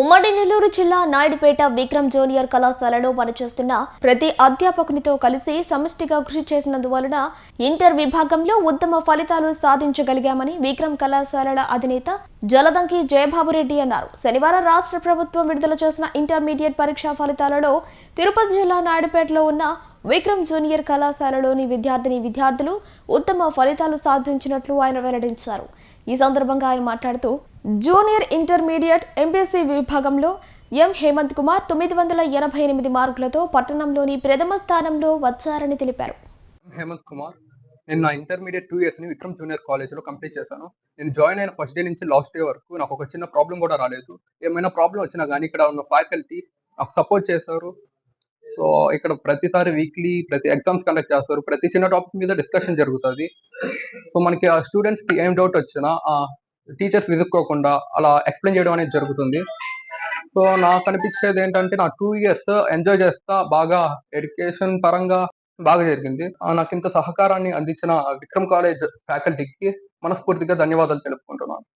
ఉమ్మడి నెల్లూరు జిల్లా నాయుడుపేట విక్రమ్ జూనియర్ కళాశాలలో పనిచేస్తున్న ప్రతి అధ్యాపకునితో కలిసి సమిష్టిగా కృషి చేసినందువలన ఇంటర్ విభాగంలో ఉత్తమ ఫలితాలు సాధించగలిగామని విక్రమ్ కళాశాలల అధినేత జలదంకి జయబాబురెడ్డి అన్నారు. శనివారం రాష్ట్ర ప్రభుత్వం విడుదల చేసిన ఇంటర్మీడియట్ పరీక్షా ఫలితాలలో తిరుపతి జిల్లా నాయుడుపేటలో ఉన్న విక్రమ్ జూనియర్ కళాశాలలోని విద్యార్థిని విద్యార్థులు ఉత్తమ ఫలితాలు సాధించినట్లు ఆయన వెల్లడించారు. ఈ సందర్భంగా ఆయన మాట్లాడుతూ జూనియర్ ఇంటర్మీడియట్ ఎంపీసీ విభాగంలో ఎం హేమంత్ కుమార్ తొమ్మిది వందల ఎనభై ఎనిమిది మార్కులతో పట్టణంలోని ప్రథమ స్థానంలో వచ్చారని తెలిపారు. హేమంత్ కుమార్ నేను నా ఇంటర్మీడియట్ టూ ఇయర్స్ని విక్రమ్ జూనియర్ కాలేజ్లో కంప్లీట్ చేశాను. నేను జాయిన్ అయిన ఫస్ట్ డే నుంచి లాస్ట్ డే వరకు నాకు ఒక చిన్న ప్రాబ్లం కూడా రాలేదు. ఏమైనా ప్రాబ్లం వచ్చినా కానీ ఇక్కడ ఉన్న ఫ్యాకల్టీ నాకు సపోర్ట్ చేశారు. సో ఇక్కడ ప్రతిసారి వీక్లీ ప్రతి ఎగ్జామ్స్ కండక్ట్ చేస్తారు. ప్రతి చిన్న టాపిక్ మీద డిస్కషన్ జరుగుతుంది. సో మనకి ఆ స్టూడెంట్స్కి ఏం డౌట్ వచ్చినా టీచర్స్ విసుక్కోకుండా అలా ఎక్స్ప్లెయిన్ చేయడం అనేది జరుగుతుంది. సో నాకు అనిపించేది ఏంటంటే నా టూ ఇయర్స్ ఎంజాయ్ చేస్తా బాగా ఎడ్యుకేషన్ పరంగా బాగా జరిగింది. నాకు ఇంత సహకారాన్ని అందించిన విక్రమ్ కాలేజ్ ఫ్యాకల్టీకి మనస్ఫూర్తిగా ధన్యవాదాలు తెలుపుకుంటున్నాను.